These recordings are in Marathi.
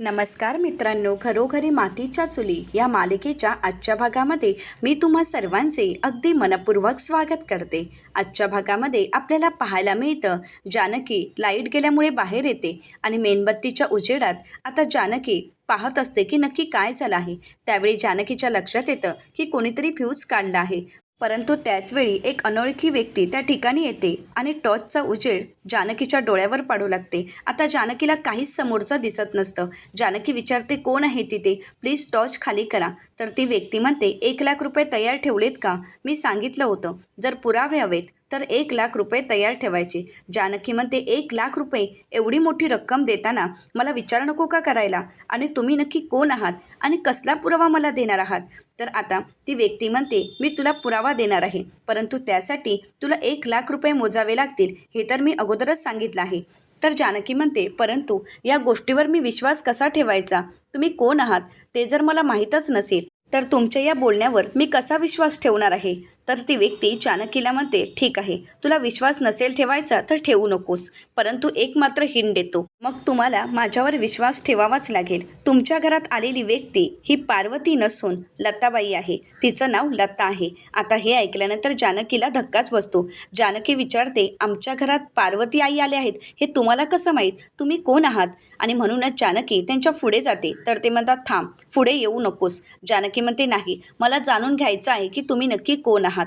नमस्कार मित्रांनो घरोघरी मातीच्या चुली या मालिकेच्या आजच्या भागामध्ये मी तुम्हा सर्वांचे अगदी मनपूर्वक स्वागत करते. आजच्या भागामध्ये आपल्याला पाहायला मिळतं जानकी लाइट गेल्यामुळे बाहेर येते आणि मेणबत्तीच्या उजेडात आता जानकी पाहत असते की नक्की काय झालं आहे. त्यावेळी जानकीच्या लक्षात येतं की कोणीतरी फ्यूज काढला आहे. परंतु त्याचवेळी एक अनोळखी व्यक्ती त्या ठिकाणी येते आणि टॉर्चचा उजेड जानकीच्या डोळ्यावर पाडू लागते. आता जानकीला काहीच समोरचं दिसत नसतं. जानकी विचारते कोण आहे तिथे? प्लीज टॉर्च खाली करा. तर ती व्यक्ती म्हणते एक लाख रुपये तयार ठेवलेत का? मी सांगितलं होतं. जर पुरावे हवेत तर एक लाख रुपये तयार ठेवायचे. जानकी म्हणते एक लाख रुपये? एवढी मोठी रक्कम देताना मला विचार नको का करायला? आणि तुम्ही नक्की कोण आहात? आणि कसला पुरावा मला देणार आहात? तर आता ती व्यक्ती म्हणते मी तुला पुरावा देणार आहे परंतु त्यासाठी तुला एक लाख रुपये मोजावे लागतील. हे तर मी अगोदरच सांगितलं आहे. तर जानकी म्हणते परंतु या गोष्टीवर मी विश्वास कसा ठेवायचा? तुम्ही कोण आहात? ते जर मला माहीतच नसेल तर तुमच्या या बोलण्यावर मी कसा विश्वास ठेवणार आहे? तर ती व्यक्ती जानकीला म्हणते ठीक आहे तुला विश्वास नसेल ठेवायचा तर ठेवू नकोस परंतु एक मात्र हिंड देतो. मग तुम्हाला माझ्यावर विश्वास ठेवावाच लागेल. तुमच्या घरात आलेली व्यक्ती ही पार्वती नसून लताबाई आहे. तिचं नाव लता आहे. आता हे ऐकल्यानंतर जानकीला धक्काच बसतो. जानकी विचारते आमच्या घरात पार्वती आई आले आहेत हे तुम्हाला कसं माहीत? तुम्ही कोण आहात? आणि म्हणूनच जानकी त्यांच्या पुढे जाते. तर ते म्हणतात थांब पुढे येऊ नकोस. जानकी म्हणते नाही मला जाणून घ्यायचं आहे की तुम्ही नक्की कोण आहात.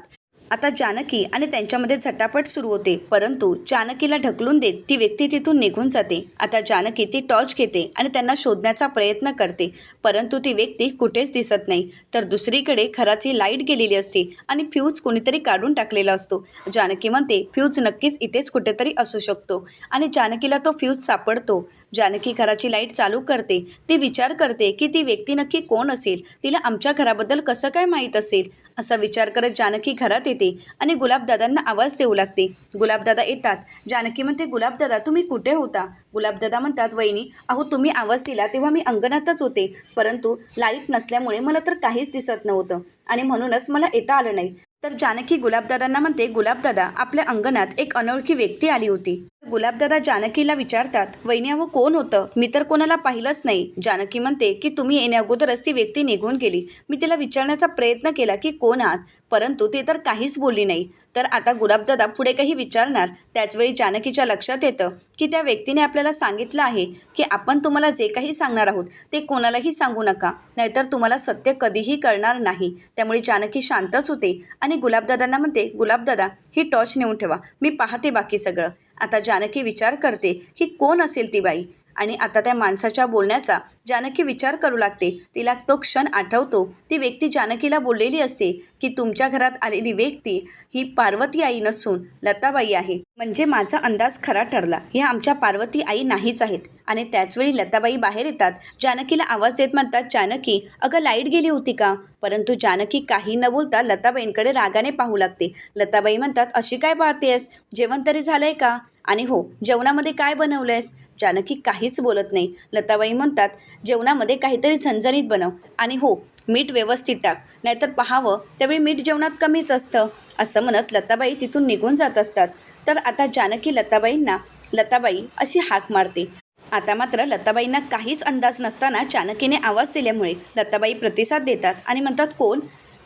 आता जानकी आणि त्यांच्यामध्ये झटापट सुरू होते परंतु जानकीला ढकलून देत ती व्यक्ती तिथून निघून जाते. आता जानकी ती टॉर्च घेते आणि त्यांना शोधण्याचा प्रयत्न करते परंतु ती व्यक्ती कुठेच दिसत नाही. तर दुसरीकडे घराची लाइट गेलेली असते आणि फ्यूज कोणीतरी काढून टाकलेला असतो. जानकी म्हणते फ्यूज नक्कीच इथेच कुठेतरी असू शकतो. आणि जानकीला तो फ्यूज सापडतो. जानकी घराची लाइट चालू करते. ती विचार करते की ती व्यक्ती नक्की कोण असेल? तिला आमच्या घराबद्दल कसं काय माहीत असेल? असा विचार करत जानकी घरात येते आणि गुलाबदादांना आवाज देऊ लागते. गुलाबदादा येतात. जानकी म्हणते गुलाबदादा तुम्ही कुठे होता? गुलाबदादा म्हणतात वहिनी अहो तुम्ही आवाज दिला तेव्हा मी अंगणातच होते. परंतु लाइट नसल्यामुळे मला तर काहीच दिसत नव्हतं आणि म्हणूनच मला येता आलं नाही. तर जानकी गुलाबदादांना म्हणते गुलाबदादा आपल्या अंगणात एक अनोळखी व्यक्ती आली होती. गुलाबदादा जानकीला विचारतात वैन्या व कोण होतं? मी तर कोणाला पाहिलंच नाही. जानकी म्हणते की तुम्ही येण्या अगोदरच ती व्यक्ती निघून गेली. मी तिला विचारण्याचा प्रयत्न केला की कोण आहात? परंतु ती तर काहीच बोलली नाही. तर आता गुलाबदादा पुढे काही विचारणार त्याचवेळी जानकीच्या लक्षात येतं की त्या व्यक्तीने आपल्याला सांगितलं आहे की आपण तुम्हाला जे काही सांगणार आहोत ते कोणालाही सांगू नका. नाहीतर तुम्हाला सत्य कधीही कळणार नाही. त्यामुळे जानकी शांतच होते आणि गुलाबदादांना म्हणते गुलाबदादा ही टॉर्च नेऊन ठेवा. मी पाहते बाकी सगळं. आता जानकी विचार करते की कोण असेल ती बाई? आणि आता त्या माणसाच्या बोलण्याचा जानकी विचार करू लागते. तिला तो क्षण आठवतो. ती व्यक्ती जानकीला बोललेली असते की तुमच्या घरात आलेली व्यक्ती ही पार्वती आई नसून लताबाई आहे. म्हणजे माझा अंदाज खरा ठरला. ह्या आमच्या पार्वती आई नाहीच आहेत. आणि त्याचवेळी लताबाई बाहेर येतात. जानकीला आवाज देत म्हणतात जानकी अगं लाइट गेली होती का? परंतु जानकी काही न बोलता लताबाईंकडे रागाने पाहू लागते. लताबाई म्हणतात अशी काय पाहतेस जेवण तरी झालंय का? आणि हो जेवणामध्ये काय बनवलंयस? जानकी काहीच बोलत नाही. लताबाई म्हणतात जेवणामध्ये काहीतरी झणझणीत बनव. आणि हो मीठ व्यवस्थित टाक नाहीतर पाहावं त्यावेळी मीठ जेवणात कमीच असतं. असं म्हणत लताबाई तिथून निघून जात असतात. तर आता जानकी लताबाईंना लताबाई अशी हाक मारते. आता मात्र लताबाईंना काहीच अंदाज नसताना जानकीने आवाज दिल्यामुळे लताबाई प्रतिसाद देतात आणि म्हणतात कोण?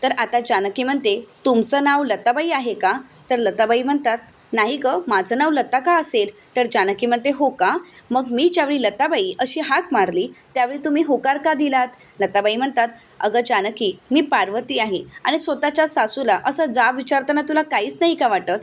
तर आता जानकी म्हणते तुमचं नाव लताबाई आहे का? तर लताबाई म्हणतात नाही ग माझं नाव लता का असेल? तर जानकी म्हणते हो का? मग मी ज्यावेळी लताबाई अशी हाक मारली त्यावेळी तुम्ही होकार का दिलात? लताबाई म्हणतात अगं जानकी मी पार्वती आहे आणि स्वतःच्या सासूला असं जा विचारताना तुला काहीच नाही का वाटत?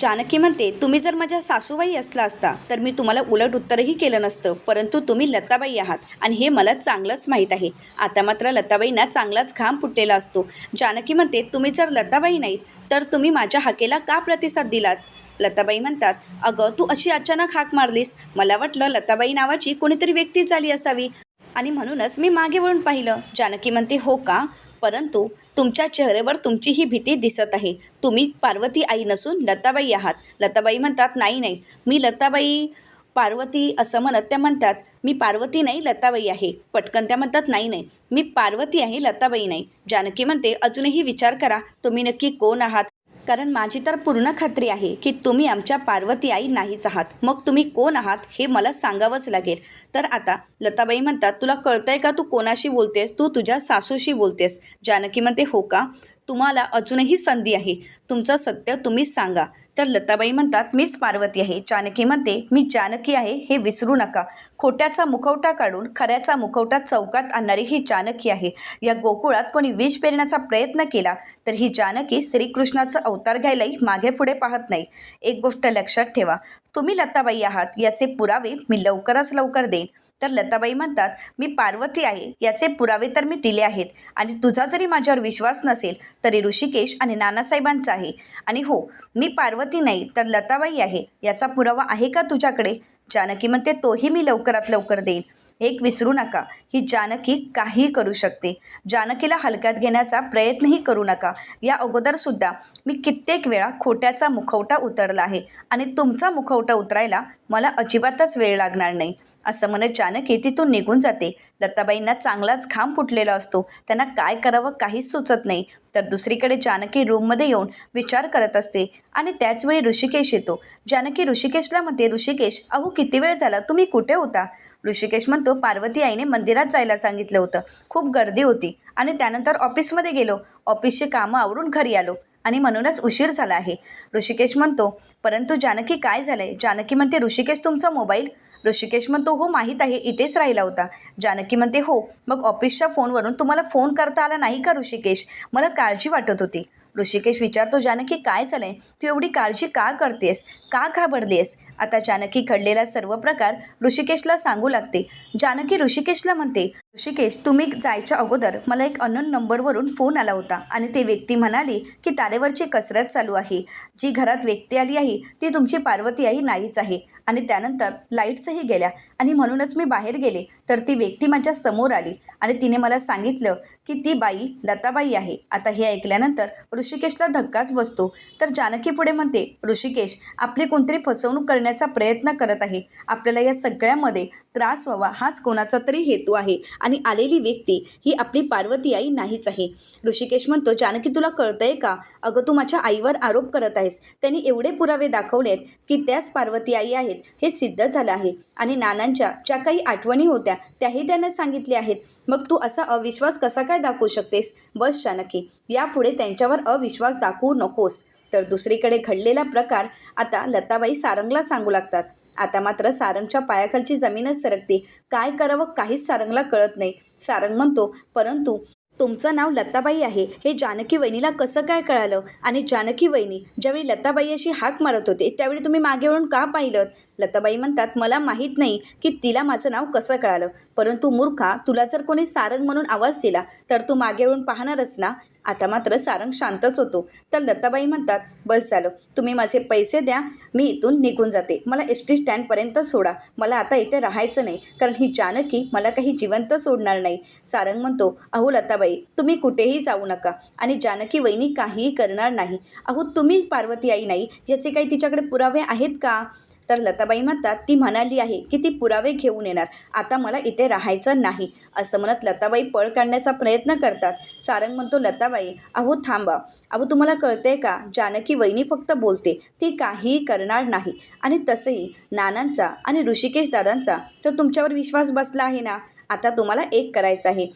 जानकी म्हणते तुम्ही जर माझ्या सासूबाई असला असता तर मी तुम्हाला उलट उत्तरही केलं नसतं परंतु तुम्ही लताबाई आहात आणि हे मला चांगलंच माहीत आहे. आता मात्र लताबाईंना चांगलाच घाम फुटलेला असतो. जानकी म्हणते तुम्ही जर लताबाई नाहीत तर तुम्ही माझ्या हाकेला का प्रतिसाद दिलात? लताबाई म्हणतात अगं तू अशी अचानक हाक मारलीस. मला वाटलं लताबाई नावाची कोणीतरी व्यक्तीच झाली असावी. आणि म्हणूनच मी मागे वळून पाहिलं. जानकी म्हणते हो का? परंतु तुमच्या चेहऱ्यावर तुमची ही भीती दिसत आहे. तुम्ही पार्वती आई नसून लताबाई आहात. लताबाई म्हणतात नाही नाही. मी लताबाई पार्वती असं म्हणत त्या म्हणतात मी पार्वती नाही लताबाई आहे. पटकन त्या म्हणतात नाही नाही. मी पार्वती आहे लताबाई नाही. जानकी म्हणते अजूनही विचार करा. तुम्ही नक्की कोण आहात? कारण माझी तर पूर्ण खात्री आहे की तुम्ही आमच्या पार्वती आई नाहीच आहात. मग तुम्ही कोण आहात हे मला सांगावंच लागेल. तर आता लताबाई म्हणतात तुला कळतंय का तू कोणाशी बोलतेस? तू तुझ्या सासूशी बोलतेस. जानकी म्हणते हो का? तुम्हाला अजूनही संधी आहे. तुमचं सत्य तुम्हीच सांगा. तर लताबाई म्हणतात मीच पार्वती आहे. जानकी म्हणते मी जानकी आहे हे विसरू नका. खोट्याचा मुखवटा काढून खऱ्याचा मुखवटा चौकात आणणारी ही जानकी आहे. या गोकुळात कोणी विष पेरण्याचा प्रयत्न केला तर ही जानकी श्रीकृष्णाचा अवतार घ्यायलाही मागे पुढे पाहत नाही. एक गोष्ट लक्षात ठेवा. तुम्ही लताबाई आहात याचे पुरावे मी लवकरच लवकर देईन. तर लताबाई म्हणतात मी पार्वती आहे याचे पुरावे तर मी दिले आहेत. आणि तुझा जरी माझ्यावर विश्वास नसेल तरी ऋषिकेश आणि नानासाहेबांचा आहे. आणि हो मी पार्वती नाही तर लताबाई आहे. याचा पुरावा आहे का तुझ्याकडे? जानकी म्हणते तोही मी लवकरात लवकर देईन. एक विसरू नका. ही जानकी काहीही करू शकते. जानकीला हलक्यात घेण्याचा प्रयत्नही करू नका. या अगोदरसुद्धा मी कित्येक वेळा खोट्याचा मुखवटा उतरला आहे. आणि तुमचा मुखवटा उतरायला मला अजिबातच वेळ लागणार नाही. असं म्हणत जानकी तिथून निघून जाते. लताबाईंना चांगलाच घाम फुटलेला असतो. त्यांना काय करावं काहीच सुचत नाही. तर दुसरीकडे जानकी रूममध्ये येऊन विचार करत असते आणि त्याचवेळी ऋषिकेश येतो. जानकी ऋषिकेशला म्हणते ऋषिकेश अहो किती वेळ झाला? तुम्ही कुठे होता? ऋषिकेश म्हणतो पार्वती आईने मंदिरात जायला सांगितलं होतं. खूप गर्दी होती आणि त्यानंतर ऑफिसमध्ये गेलो. ऑफिसची कामं आवरून घरी आलो आणि म्हणूनच उशीर झाला आहे. ऋषिकेश म्हणतो परंतु जानकी काय झालंय? जानकी म्हणते ऋषिकेश तुमचा मोबाईल ऋषिकेश. म्हणतो हो माहीत आहे इथेच राहिला होता. जानकी म्हणते हो मग ऑफिसच्या फोनवरून तुम्हाला फोन करता आला नाही का ऋषिकेश? मला काळजी वाटत होती. ऋषिकेश विचारतो जानकी काय झालंय? तू एवढी काळजी का करतेस? का घाबरलीस आता जानकी घडलेला सर्व प्रकार ऋषिकेशला सांगू लागते. जानकी ऋषिकेशला म्हणते ऋषिकेश तुम्ही जायच्या अगोदर मला एक अनन नंबरवरून फोन आला होता आणि ते व्यक्ती म्हणाली की तारेवरची कसरत चालू आहे. जी घरात व्यक्ती आली आहे ती तुमची पार्वती आई नाहीच आहे. आणि त्यानंतर लाईट्सही गेल्या. आणि म्हणूनच मी बाहेर गेले. तर ती व्यक्ती माझ्यासमोर आली आणि तिने मला सांगितलं की ती बाई लताबाई आहे. आता हे ऐकल्यानंतर ऋषिकेशला धक्काच बसतो. तर जानकी पुढे म्हणते ऋषिकेश आपली कोणतरी फसवणूक करण्याचा प्रयत्न करत आहे. आपल्याला या सगळ्यामध्ये त्रास व्हावा हाच कोणाचा तरी हेतू आहे आणि आलेली व्यक्ती ही आपली पार्वती आई नाहीच आहे. ऋषिकेश म्हणतो जानकी तुला कळतंय का? अगं तू माझ्या आईवर आरोप करत आहेस. त्यांनी एवढे पुरावे दाखवलेत की त्याच पार्वती आई आहेत. हे सिद्ध झालं आहे. आणि नाना मुलांच्या ज्या काही आठवणी होत्या त्याही त्यांना सांगितल्या आहेत. मग तू असा अविश्वास कसा काय दाखवू शकतेस? बस जानकी यापुढे त्यांच्यावर अविश्वास दाखवू नकोस. तर दुसरीकडे घडलेला प्रकार आता लताबाई सारंगला सांगू लागतात. आता मात्र सारंगच्या पायाखालची जमीनच सरकते. काय करावं काहीच सारंगला कळत नाही. सारंग म्हणतो परंतु तुमचं नाव लताबाई आहे. हे जानकी वहिनीला कसं काय कळालं? आणि जानकी वहिनी ज्यावेळी लताबाई अशी हाक मारत होते त्यावेळी तुम्ही मागे वळून का पाहिलं लताबाई म्हणतात मला माहीत नाही की तिला माझं नाव कसं कळालं. परंतु मूर्खा तुला जर कोणी सारंग म्हणून आवाज दिला तर तू मागे येऊन पाहणारच ना. आता मात्र सारंग शांतच होतो. तर लताबाई म्हणतात बस झालं. तुम्ही माझे पैसे द्या. मी इथून निघून जाते. मला एस टी स्टँडपर्यंत सोडा. मला आता इथे राहायचं नाही कारण ही जानकी मला काही जिवंत सोडणार नाही. सारंग म्हणतो अहो लताबाई तुम्ही कुठेही जाऊ नका. आणि जानकी वहिनी काहीही करणार नाही. अहो तुम्ही पार्वती आई नाही याचे काही तिच्याकडे पुरावे आहेत का? तर लताबाई म्हणतात ती म्हणाली आहे की ती पुरावे घेऊन येणार. आता मला इथे राहायचं नाही. असं म्हणत लताबाई पळ काढण्याचा प्रयत्न करतात. सारंग म्हणतो लताबाई अहो थांबा. अहो तुम्हाला कळतंय का? जानकी वहिनी फक्त बोलते. ती काहीही करणार नाही. आणि तसंही नानांचा आणि ऋषिकेश दादांचा तर तुमच्यावर विश्वास बसला आहे ना? आता तुम्हाला एक करायचं आहे.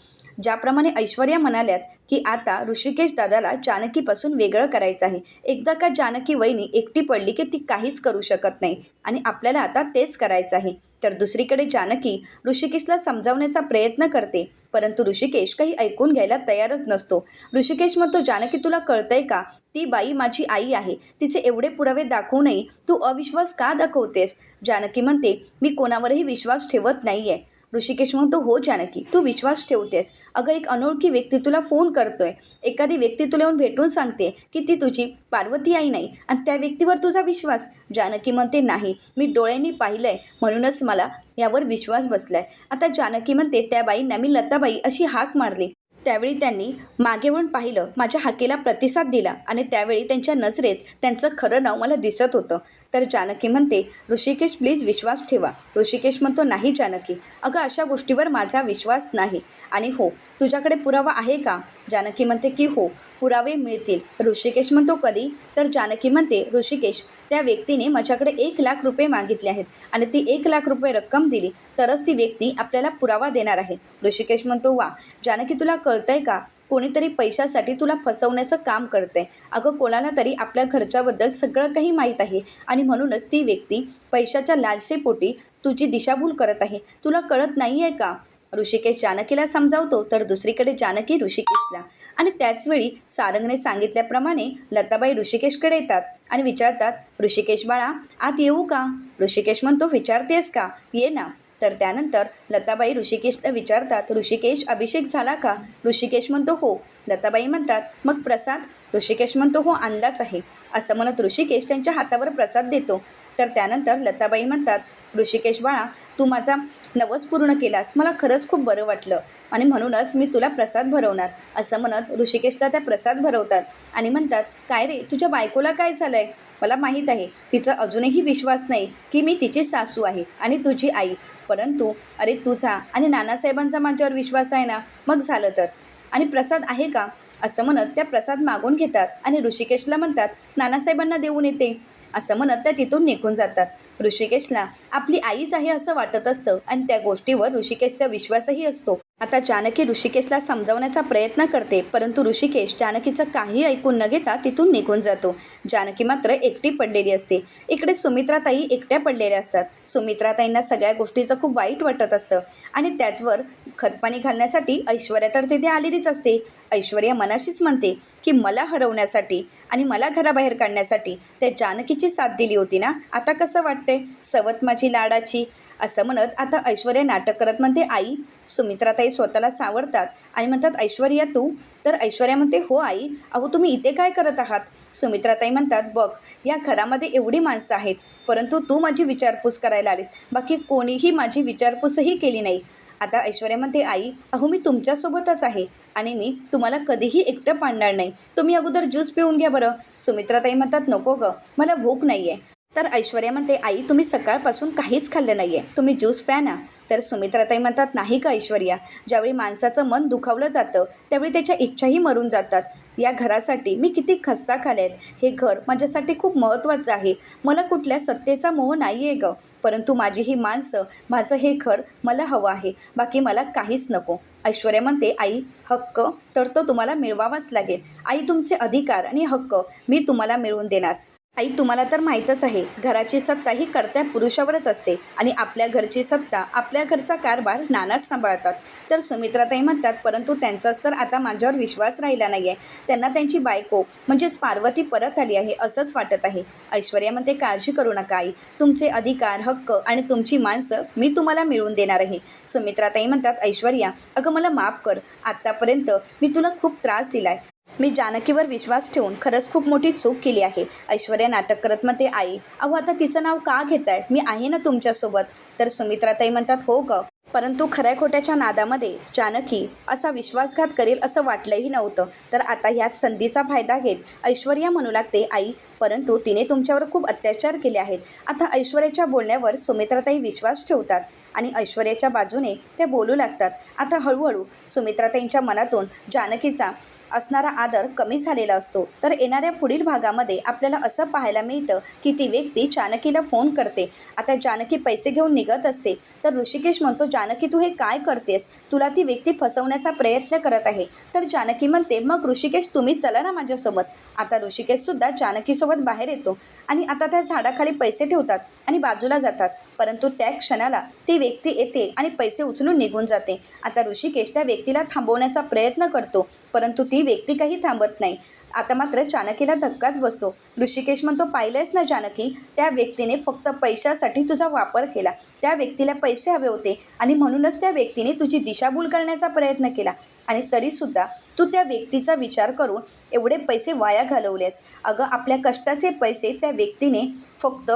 ज्याप्रमाणे ऐश्वर्या म्हणाल्यात की आता ऋषिकेश दादाला जानकीपासून वेगळं करायचं आहे. एकदा का जानकी वहिनी एकटी पडली की ती काहीच करू शकत नाही आणि आपल्याला आता तेच करायचं आहे. तर दुसरीकडे जानकी ऋषिकेशला समजावण्याचा प्रयत्न करते परंतु ऋषिकेश काही ऐकून घ्यायला तयारच नसतो. ऋषिकेश म्हणतो जानकी तुला कळतंय का? ती बाई माझी आई आहे. तिचे एवढे पुरावे दाखवूनही तू अविश्वास का दाखवतेस? जानकी म्हणते मी कोणावरही विश्वास ठेवत नाही आहे ऋषिकेश म्हणतो हो जानकी तू विश्वास ठेवतेस. अगं एक अनोळखी व्यक्ती तुला फोन करतोय. एखादी व्यक्ती तुला येऊन भेटून सांगते की ती तुझी पार्वती आई नाही आणि त्या व्यक्तीवर तुझा विश्वास. जानकी म्हणते नाही मी डोळ्यांनी पाहिलंय. म्हणूनच मला यावर विश्वास बसलाय. आता जानकी म्हणते त्या बाईंना मी लताबाई अशी हाक मारली. त्यावेळी त्यांनी मागे वळून पाहिलं माझ्या हाकेला प्रतिसाद दिला आणि त्यावेळी त्यांच्या नजरेत त्यांचं खरं नाव मला दिसत होतं. तर जानकी म्हणते ऋषिकेश प्लीज विश्वास ठेवा. ऋषिकेश म्हणतो नाही जानकी. अगं अशा गोष्टीवर माझा विश्वास नाही. आणि हो तुझ्याकडे पुरावा आहे का? जानकी म्हणते की हो पुरावे मिळतील. ऋषिकेश म्हणतो कधी? तर जानकी म्हणते ऋषिकेश त्या व्यक्तीने माझ्याकडे एक लाख रुपये मागितले आहेत आणि ती एक लाख रुपये रक्कम दिली तरच ती व्यक्ती आपल्याला पुरावा देणार आहे. ऋषिकेश म्हणतो वा जानकी तुला कळतंय का? कोणीतरी पैशासाठी तुला फसवण्याचं काम करते अगं कोणाला तरी आपल्या घरच्याबद्दल सगळं काही माहीत आहे आणि म्हणूनच ती व्यक्ती पैशाच्या लालसेपोटी तुझी दिशाभूल करत आहे. तुला कळत नाही आहे का? ऋषिकेश जानकीला समजावतो तर दुसरीकडे जानकी ऋषिकेशला. आणि त्याचवेळी सारंगने सांगितल्याप्रमाणे लताबाई ऋषिकेशकडे येतात आणि विचारतात ऋषिकेश बाळा आत येऊ का? ऋषिकेश म्हणतो विचारतेस का? ये ना. तर त्यानंतर लताबाई ऋषिकेशला विचारतात ऋषिकेश अभिषेक झाला का? ऋषिकेश म्हणतो हो. लताबाई म्हणतात मग प्रसाद? ऋषिकेश म्हणतो हो आणलाच आहे. असं म्हणत ऋषिकेश त्यांच्या हातावर प्रसाद देतो. तर त्यानंतर लताबाई म्हणतात ऋषिकेश बाळा तू माझा नवस पूर्ण केलास. मला खरंच खूप बरं वाटलं. आणि म्हणूनच मी तुला प्रसाद भरवणार. असं म्हणत ऋषिकेशला त्या प्रसाद भरवतात. आणि म्हणतात काय रे तुझ्या बायकोला काय झालं आहे मला माहीत आहे. तिचा अजूनही विश्वास नाही की मी तिची सासू आहे आणि तुझी आई. परंतु अरे तुझा आणि नानासाहेबांचा माझ्यावर विश्वास आहे ना? मग झालं तर? आणि प्रसाद आहे का? असं म्हणत त्या प्रसाद मागून घेतात. आणि ऋषिकेशला म्हणतात नानासाहेबांना देऊन येते. असं म्हणत त्या तिथून निघून जातात. ऋषिकेशला आपली आईच आहे असं वाटत असतं आणि त्या गोष्टीवर ऋषिकेशचा विश्वासही असतो. आता जानकी ऋषिकेशला समजावण्याचा प्रयत्न करते परंतु ऋषिकेश जानकीचं काही ऐकून न घेता तिथून निघून जातो. जानकी मात्र एकटी पडलेली असते. इकडे सुमित्राताई एकट्या पडलेल्या असतात. सुमित्राताईंना सगळ्या गोष्टीचं खूप वाईट वाटत असतं आणि त्याचवर खतपाणी घालण्यासाठी ऐश्वर्या तर तिथे आलेलीच असते. ऐश्वर्या मनाशीच म्हणते की मला हरवण्यासाठी आणि मला घराबाहेर काढण्यासाठी त्या जानकीची साथ दिली होती ना? आता कसं वाटते सवत माझी लाडाची असं म्हणत आता ऐश्वर्या नाटक करत म्हणते आई सुमित्राताई स्वतःला सावरतात आणि म्हणतात ऐश्वर्या तू? तर ऐश्वर्या म्हणते हो आई. अहो तुम्ही इथे काय करत आहात? सुमित्राताई म्हणतात बघ या घरामध्ये एवढी माणसं आहेत परंतु तू माझी विचारपूस करायला आलीस. बाकी कोणीही माझी विचारपूसही केली नाही. आता ऐश्वर्या म्हणते आई अहो मी तुमच्यासोबतच आहे आणि मी तुम्हाला कधीही एकटं पाडणार नाही. तुम्ही अगोदर ज्यूस पिऊन घ्या बरं. सुमित्राताई म्हणतात नको गं मला भूक नाही आहे तर ऐश्वर्या म्हणते आई तुम्ही सकाळपासून काहीच खाल्लं नाही आहे तुम्ही ज्यूस प्या ना. तर सुमित्राताई म्हणतात नाही का ऐश्वर्या. ज्यावेळी माणसाचं मन दुखावलं जातं त्यावेळी त्याच्या इच्छाही मरून जातात. या घरासाठी मी किती खस्ता खाल्यात आहेत हे घर माझ्यासाठी खूप महत्त्वाचं आहे. मला कुठल्या सत्तेचा मोह नाही आहे गं. परंतु माझी ही माणसं माझं हे घर मला हवं आहे. बाकी मला काहीच नको. ऐश्वर्या म्हणते आई हक्क तर तो तुम्हाला मिळवावाच लागेल. आई तुमचे अधिकार आणि हक्क मी तुम्हाला मिळवून देणार. आई तुम्हाला तर माहीतच आहे घराची सत्ता ही करत्या पुरुषावरच असते आणि आपल्या घरची सत्ता आपल्या घरचा कारभार नानाच सांभाळतात. तर सुमित्राताई म्हणतात परंतु त्यांचाच तर आता माझ्यावर विश्वास राहिला नाही आहे त्यांना त्यांची बायको म्हणजेच पार्वती परत आली आहे असंच वाटत आहे. ऐश्वर्या म्हणते काळजी करू नका आई. तुमचे अधिकार हक्क आणि तुमची माणसं मी तुम्हाला मिळवून देणार आहे. सुमित्राताई म्हणतात ऐश्वर्या अगं मला माफ कर. आत्तापर्यंत मी तुला खूप त्रास दिला आहे मी जानकीवर विश्वास ठेवून खरंच खूप मोठी चूक केली आहे. ऐश्वर्या नाटक करत म्हणते आई अहो आता तिचं नाव का घेताय? मी आहे ना तुमच्यासोबत. तर सुमित्राताई म्हणतात हो ग परंतु खऱ्या खोट्याच्या नादामध्ये जानकी असा विश्वासघात करेल असं वाटलंही नव्हतं. तर आता ह्यात संधीचा फायदा घेत ऐश्वर्या म्हणू लागते आई परंतु तिने तुमच्यावर खूप अत्याचार केले आहेत. आता ऐश्वर्याच्या बोलण्यावर सुमित्राताई विश्वास ठेवतात आणि ऐश्वर्याच्या बाजूने ते बोलू लागतात. आता हळूहळू सुमित्राताईंच्या मनातून जानकीचा असणारा आदर कमी झालेला असतो. तर येणाऱ्या पुढील भागामध्ये आपल्याला असं पाहायला मिळतं की ती व्यक्ती जानकीला फोन करते. आता जानकी पैसे घेऊन निघत असते. तर ऋषिकेश म्हणतो जानकी तू हे काय करतेस? तुला ती व्यक्ती फसवण्याचा प्रयत्न करत आहे. तर जानकी म्हणते मग ऋषिकेश तुम्ही चला ना माझ्यासोबत. आता ऋषिकेशसुद्धा जानकीसोबत बाहेर येतो आणि आता त्या झाडाखाली पैसे ठेवतात आणि बाजूला जातात. परंतु त्या क्षणाला ती व्यक्ती येते आणि पैसे उचलून निघून जाते. आता ऋषिकेश त्या व्यक्तीला थांबवण्याचा प्रयत्न करतो. परंतु ती व्यक्ती काही थांबत नाही. आता मात्र जानकीला धक्काच बसतो. ऋषिकेश म्हणतो पाहिलंयस ना जानकी त्या व्यक्तीने फक्त पैशासाठी तुझा वापर केला. त्या व्यक्तीला पैसे हवे होते आणि म्हणूनच त्या व्यक्तीने तुझी दिशाभूल करण्याचा प्रयत्न केला. आणि तरीसुद्धा तू त्या व्यक्तीचा विचार करून एवढे पैसे वाया घालवलेस. अगं आपल्या कष्टाचे पैसे त्या व्यक्तीने फक्त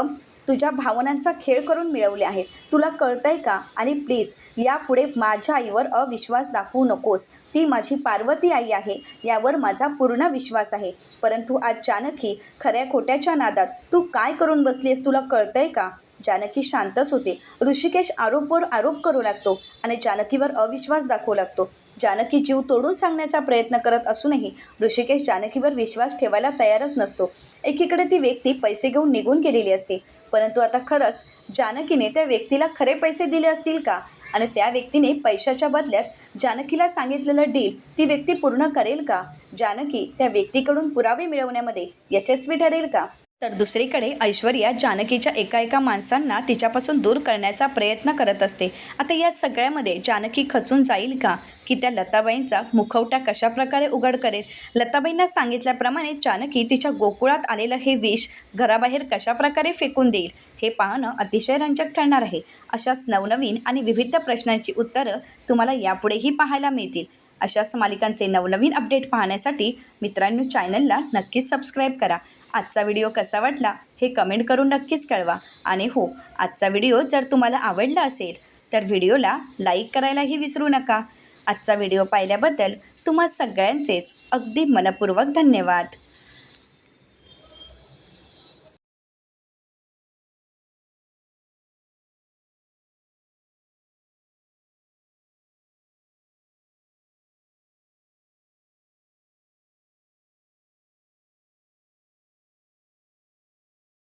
तुझ्या भावनांचा खेळ करून मिळवले आहेत. तुला कळतंय का? आणि प्लीज यापुढे माझ्या आईवर अविश्वास दाखवू नकोस. ती माझी पार्वती आई आहे यावर माझा पूर्ण विश्वास आहे. परंतु आज जानकी खऱ्या खोट्याच्या नादात तू काय करून बसलीस तुला कळतंय का? जानकी शांतच होते. ऋषिकेश आरोपवर आरोप करू लागतो आणि जानकीवर अविश्वास दाखवू लागतो. जानकी जीव तोडून सांगण्याचा प्रयत्न करत असूनही ऋषिकेश जानकीवर विश्वास ठेवायला तयारच नसतो. एकीकडे ती व्यक्ती पैसे घेऊन निघून गेलेली असते. परंतु आता खरंच जानकीने त्या व्यक्तीला खरे पैसे दिले असतील का? आणि त्या व्यक्तीने पैशाच्या बदल्यात जानकीला सांगितलेलं डील ती व्यक्ती पूर्ण करेल का? जानकी त्या व्यक्तीकडून पुरावे मिळवण्यामध्ये यशस्वी ठरेल का? तर दुसरीकडे ऐश्वर्या जानकीच्या एका एका माणसांना तिच्यापासून दूर करण्याचा प्रयत्न करत असते. आता या सगळ्यामध्ये जानकी खचून जाईल का? की त्या लताबाईंचा मुखवटा कशाप्रकारे उघड करेल? लताबाईंना सांगितल्याप्रमाणे जानकी तिच्या गोकुळात आलेलं हे विष घराबाहेर कशाप्रकारे फेकून देईल? हे पाहणं अतिशय रंजक ठरणार आहे. अशाच नवनवीन आणि विविध प्रश्नांची उत्तरं तुम्हाला यापुढेही पाहायला मिळतील. अशाच मालिकांचे नवनवीन अपडेट पाहण्यासाठी मित्रांनो चॅनलला नक्कीच सबस्क्राईब करा. आजचा व्हिडिओ कसा वाटला हे कमेंट करून नक्कीच कळवा. आणि हो आजचा व्हिडिओ जर तुम्हाला आवडला असेल तर व्हिडिओला लाईक करायलाही विसरू नका. आजचा व्हिडिओ पाहिल्याबद्दल तुम्हा सगळ्यांचेच अगदी मनपूर्वक धन्यवाद.